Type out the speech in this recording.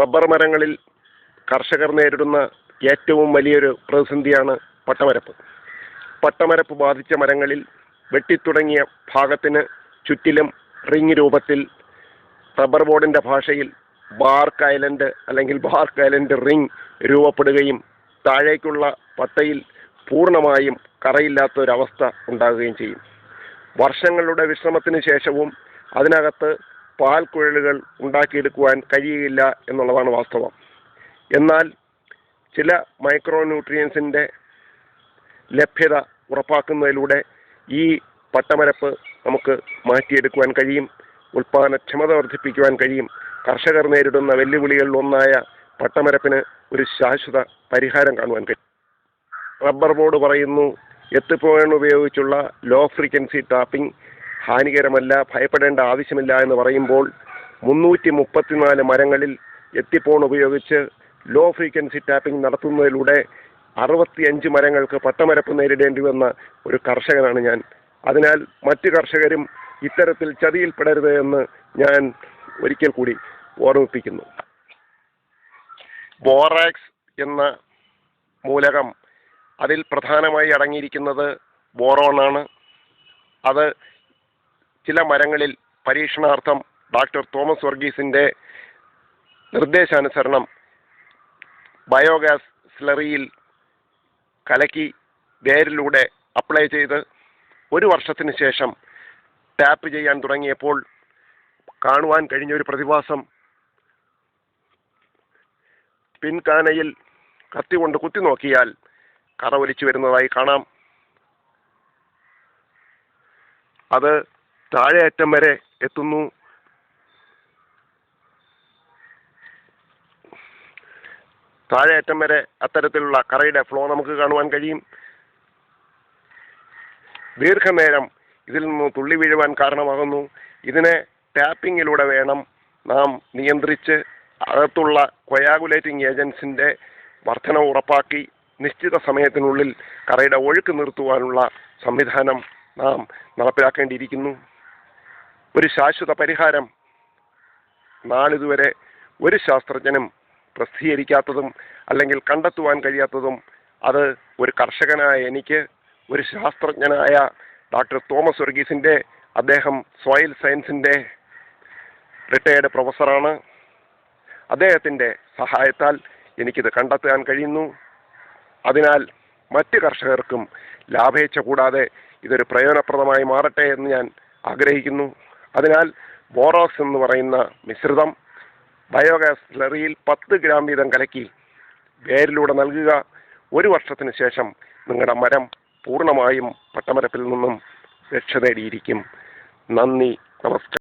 Rubber മരങ്ങളിൽ കർഷകർ നേരിടുന്ന ഏറ്റവും വലിയൊരു പ്രതിസന്ധിയാണ് പട്ടമരപ്പ്. പട്ടമരപ്പ് ബാധിച്ച മരങ്ങളിൽ വെട്ടിത്തുടങ്ങിയ ഭാഗത്തിന് ചുറ്റിലും റിങ് രൂപത്തിൽ റബ്ബർ ബോർഡിന്റെ ഭാഷയിൽ ബാർക്ക് ഐലൻഡ് അല്ലെങ്കിൽ ബാർക്ക് ഐലൻഡ് റിങ് രൂപപ്പെടുകയും താഴേക്കുള്ള പട്ടയിൽ പൂർണമായും കറയില്ലാത്ത ഒരവസ്ഥ ഉണ്ടാകുകയും ചെയ്യും. വർഷങ്ങളുടെ വിശ്രമത്തിന് ശേഷവും അതിനകത്ത് പാൽക്കുഴലുകൾ ഉണ്ടാക്കിയെടുക്കുവാൻ കഴിയുകയില്ല എന്നുള്ളതാണ് വാസ്തവം. എന്നാൽ ചില മൈക്രോ ന്യൂട്രിയൻസിന്റെ ലഭ്യത ഉറപ്പാക്കുന്നതിലൂടെ ഈ പട്ടമരപ്പ് നമുക്ക് മാറ്റിയെടുക്കുവാൻ കഴിയും ഉൽപ്പാദനക്ഷമത വർദ്ധിപ്പിക്കുവാൻ കഴിയും. കർഷകർ നേരിടുന്ന വെല്ലുവിളികളിൽ ഒന്നായ പട്ടമരപ്പിന് ഒരു ശാശ്വത പരിഹാരം കാണുവാൻ കഴിയും. റബ്ബർ ബോർഡ് പറയുന്നു എത്തിപ്പോൺ ഉപയോഗിച്ചുള്ള ലോ ഫ്രീക്വൻസി ടാപ്പിംഗ് ഹാനികരമല്ല ഭയപ്പെടേണ്ട ആവശ്യമില്ല എന്ന് പറയുമ്പോൾ മുന്നൂറ്റി മുപ്പത്തിനാല് മരങ്ങളിൽ എത്തിപ്പോൺ ഉപയോഗിച്ച് ലോ ഫ്രീക്വൻസി ടാപ്പിംഗ് നടത്തുന്നതിലൂടെ അറുപത്തിയഞ്ച് മരങ്ങൾക്ക് പട്ടമരപ്പ് നേരിടേണ്ടി വന്ന ഒരു കർഷകനാണ് ഞാൻ. അതിനാൽ മറ്റ് കർഷകരും ഇത്തരത്തിൽ ചതിയിൽപ്പെടരുത് എന്ന് ഞാൻ ഒരിക്കൽ കൂടി ഓർമ്മിപ്പിക്കുന്നു. ബോറാക്സ് എന്ന മൂലകം അതിൽ പ്രധാനമായി അടങ്ങിയിരിക്കുന്നത് ബോറോണാണ് അത് ചില മരങ്ങളിൽ പരീക്ഷണാർത്ഥം ഡോക്ടർ തോമസ് വർഗീസിന്റെ നിർദ്ദേശാനുസരണം ബയോഗ്യാസ് സ്ലറിയിൽ കലക്കി വേരിലൂടെ അപ്ലൈ ചെയ്ത് ഒരു വർഷത്തിന് ശേഷം ടാപ്പ് ചെയ്യാൻ തുടങ്ങിയപ്പോൾ കാണുവാൻ കഴിഞ്ഞ ഒരു പ്രതിഭാസം പിൻകാനയിൽ കത്തി കൊണ്ട് കുത്തി നോക്കിയാൽ കറ ഒലിച്ചു വരുന്നതായി കാണാം. അത് താഴെ അറ്റം വരെ എത്തുന്നു. താഴെ അറ്റം വരെ അത്തരത്തിലുള്ള കറയുടെ ഫ്ലോ നമുക്ക് കാണുവാൻ കഴിയും. ദീർഘനേരം ഇതിൽ നിന്ന് തുള്ളി വീഴുവാൻ കാരണമാകുന്നു. ഇതിനെ ടാപ്പിങ്ങിലൂടെ വേണം നാം നിയന്ത്രിച്ച് അകത്തുള്ള കൊയാഗുലേറ്റിംഗ് ഏജൻസിന്റെ വർധന ഉറപ്പാക്കി നിശ്ചിത സമയത്തിനുള്ളിൽ കറയുടെ ഒഴുക്ക് നിർത്തുവാനുള്ള സംവിധാനം നാം നടപ്പിലാക്കേണ്ടിയിരിക്കുന്നു. ഒരു ശാശ്വത പരിഹാരം. നാളിതുവരെ ഒരു ശാസ്ത്രജ്ഞനും പ്രസിദ്ധീകരിക്കാത്തതും അല്ലെങ്കിൽ കണ്ടെത്തുവാൻ കഴിയാത്തതും അത് ഒരു കർഷകനായ എനിക്ക് ഒരു ശാസ്ത്രജ്ഞനായ ഡോക്ടർ തോമസ് വർഗീസിന്റെ അദ്ദേഹം സോയിൽ സയൻസിന്റെ റിട്ടയേർഡ് പ്രൊഫസറാണ്. അദ്ദേഹത്തിന്റെ സഹായത്താൽ എനിക്കിത് കണ്ടെത്താൻ കഴിയുന്നു. അതിനാൽ മറ്റ് കർഷകർക്കും ലാഭേച്ഛ കൂടാതെ ഇതൊരു പ്രയോജനപ്രദമായി മാറട്ടെ എന്ന് ഞാൻ ആഗ്രഹിക്കുന്നു. അതിനാൽ ബോറോക്സ് എന്ന് പറയുന്ന മിശ്രിതം ബയോഗ്യാസ് സ്ലറിയിൽ പത്ത് ഗ്രാം വീതം കലക്കി വേരിലൂടെ നൽകുക. ഒരു വർഷത്തിന് ശേഷം നിങ്ങളുടെ മരം പൂർണമായും പട്ടമരപ്പിൽ നിന്നും രക്ഷ നേടിയിരിക്കും. നന്ദി നമസ്കാരം.